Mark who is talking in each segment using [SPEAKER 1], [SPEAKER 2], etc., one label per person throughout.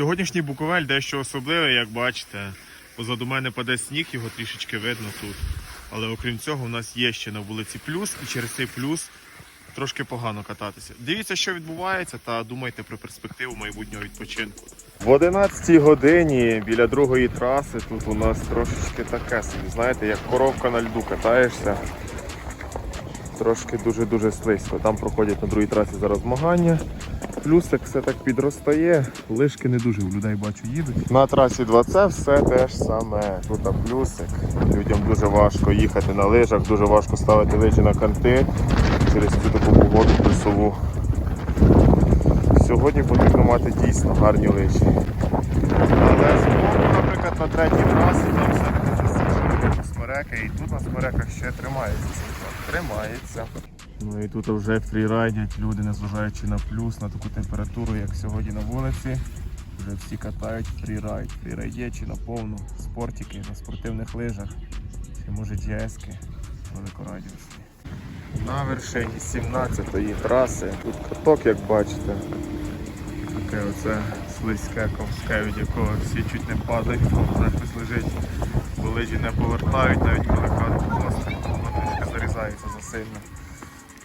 [SPEAKER 1] Сьогоднішній Буковель дещо особливий, як бачите. Позаду мене паде сніг, його трішечки видно тут. Але окрім цього, у нас є ще на вулиці плюс, і через цей плюс трошки погано кататися. Дивіться, що відбувається, та думайте про перспективу майбутнього відпочинку. В 11 годині біля другої траси тут у нас трошечки таке собі, знаєте, як коровка на льду катаєшся. Трошки дуже-дуже слизько. Там проходять на другій трасі зараз змагання. Плюсик все так підростає, лишки не дуже у людей бачу їдуть. На трасі 2 це все те ж саме. Тут плюсик. Людям дуже важко їхати на лижах, дуже важко ставити лижі на канти через цю таку погоду плюсову. Сьогодні потрібно мати дійсно гарні лижі. Але знову, наприклад, на третій трасі там все-таки смереки, і тут на смереках ще тримається. Тримається. Ну і тут вже фрірайдять люди, незважаючи на плюс, на таку температуру, як сьогодні на вулиці. Вже всі катають фрірайд, фрірайдячі на повну, спортики на спортивних лижах, чи може GS-ки. На вершині 17-ї траси, тут каток, як бачите. Таке оце слизьке ковське, від якого всі чуть не падають, там хтось лежить, бо лижі не повертають, навіть коли воно трішки зарізається засильно.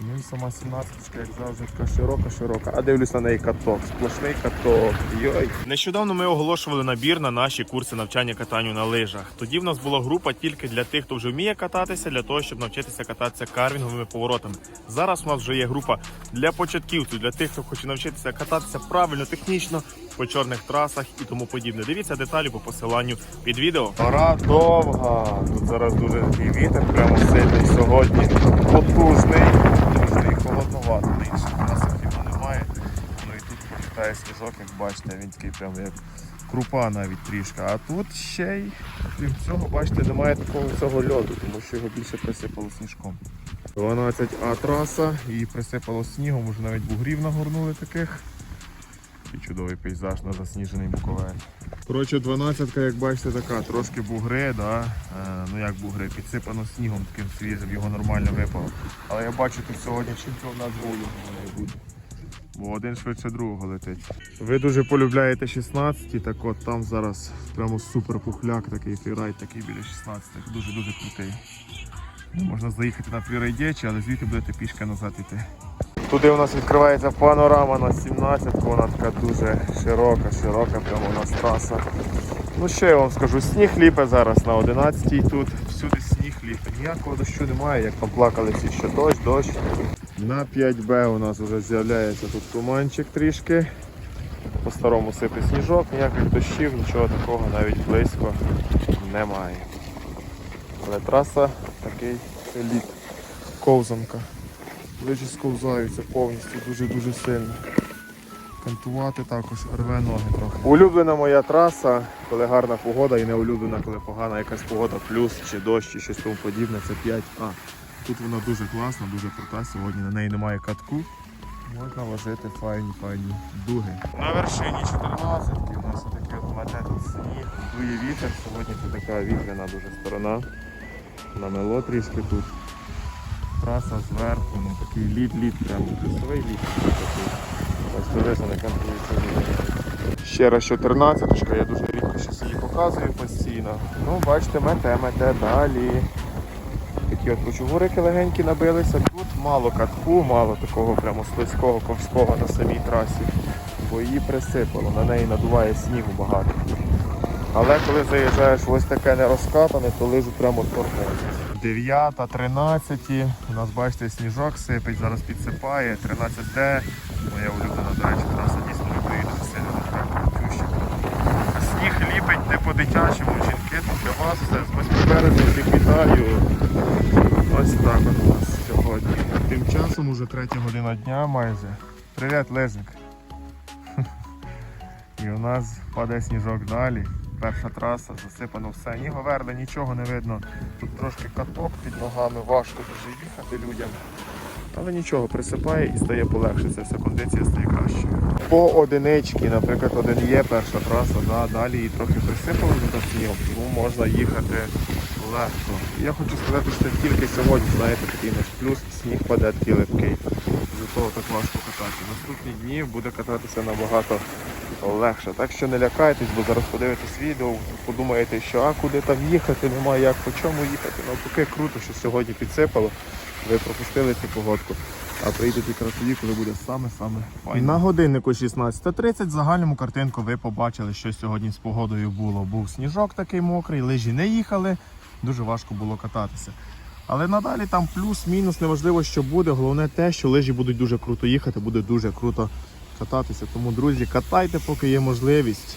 [SPEAKER 1] Ну і сама 17 як завжди, така широка-широка. А дивлюсь на неї каток, сплошний каток. Йой. Нещодавно ми оголошували набір на наші курси навчання катанню на лижах. Тоді в нас була група тільки для тих, хто вже вміє кататися, для того, щоб навчитися кататися карвінговими поворотами. Зараз у нас вже є група для початківців, для тих, хто хоче навчитися кататися правильно, технічно по чорних трасах і тому подібне. Дивіться деталі по посиланню під відео. Пора довга. Тут зараз дуже вітер, прямо сильний сьогодні. Потужний. Дуже менше. У На інших трасах його немає. Ну і тут прилітає сніжок, як бачите, він такий прям як крупа навіть трішки. А тут ще й крім цього, бачите, немає такого цього льоду, тому що його більше присипало сніжком. 12А траса, її присипало снігом, вже навіть бугрів нагорнули таких. Такий чудовий пейзаж на засніжений Буковель. Коротше, 12 як бачите, така, трошки бугри, да? е, ну як бугри, підсипано снігом таким свіжим, його нормально випало. Але я бачу, тут сьогодні чемпіонат волю має бути. Бо один швидше другого летить. Ви дуже полюбляєте 16, так от там зараз прямо супер пухляк, такий фрірайд, такий біля 16, дуже-дуже крутий. Ну, Можна заїхати на фрірайдечі, але звідти будете пішки назад йти. Туди у нас відкривається панорама на 17, вона така дуже широка, широка, прямо у нас траса. Ну що я вам скажу, сніг ліпе зараз на 11 тут, всюди сніг ліпе. Ніякого дощу немає, як там плакали всі, що дощ, дощ. На 5Б у нас вже з'являється тут туманчик трішки. По-старому сипе сніжок, ніяких дощів, нічого такого навіть близько немає. Але траса такий еліт, ковзанка. Лижі сковзаються повністю дуже-дуже сильно. Кантувати також рве ноги трохи. Улюблена моя траса, коли гарна погода і не улюблена, коли погана якась погода, плюс чи дощ, чи щось тому подібне, це 5А. Тут вона дуже класна, дуже крута. Сьогодні на неї немає катку. Можна ложити файні файні дуги. На вершині 14 у нас таке от мете тут сніг, дує вітер. Сьогодні це така вітряна дуже сторона. Намело трішки тут. Траса зверху, ну такий лід-лід, прям лісовий лід. такий. Ось дивися, не кантується. Ще раз 14 я дуже рідко щось її показую постійно. Ну, бачите, мете, мете далі. Такі от кучугурики легенькі набилися. Тут мало катку, мало такого прямо слизького ковського на самій трасі, бо її присипало, на неї надуває снігу багато. Але коли заїжджаєш в ось таке нерозкатане, то лижу прямо торкається. 9, 13, у нас бачите сніжок сипить, зараз підсипає, 13D, моя улюблена, до речі, траса дійсно поїде сильно крутюща. Сніг ліпить не по-дитячому, жінки тут для вас все з 8 березня всіх вітаю. Ось так от у нас сьогодні. Тим часом уже третя година дня майже. Привіт, Лежник. І у нас падає сніжок далі. Перша траса, засипано все. Ні говерли, нічого не видно. Тут трошки каток під ногами, важко дуже їхати людям. Але нічого, присипає і стає полегше, це все кондиція стає кращою. По одиничці, наприклад, один є перша траса, да, далі її трохи присипало за снігом, тому можна їхати легко. Я хочу сказати, що тільки сьогодні, знаєте, такий наш плюс, сніг паде такий липкий. Того так важко катати. Наступні дні буде кататися набагато легше. Так що не лякайтесь, бо зараз подивитесь відео, подумаєте, що а куди там їхати, немає як, по чому їхати. Навпаки, круто, що сьогодні підсипало. Ви пропустили цю погодку. А прийдете якраз тоді, коли буде саме-саме. На годиннику 16.30 загальному картинку ви побачили, що сьогодні з погодою було. Був сніжок такий мокрий, лижі не їхали, дуже важко було кататися. Але надалі там плюс-мінус, неважливо, що буде. Головне те, що лижі будуть дуже круто їхати, буде дуже круто кататися. Тому, друзі, катайте, поки є можливість.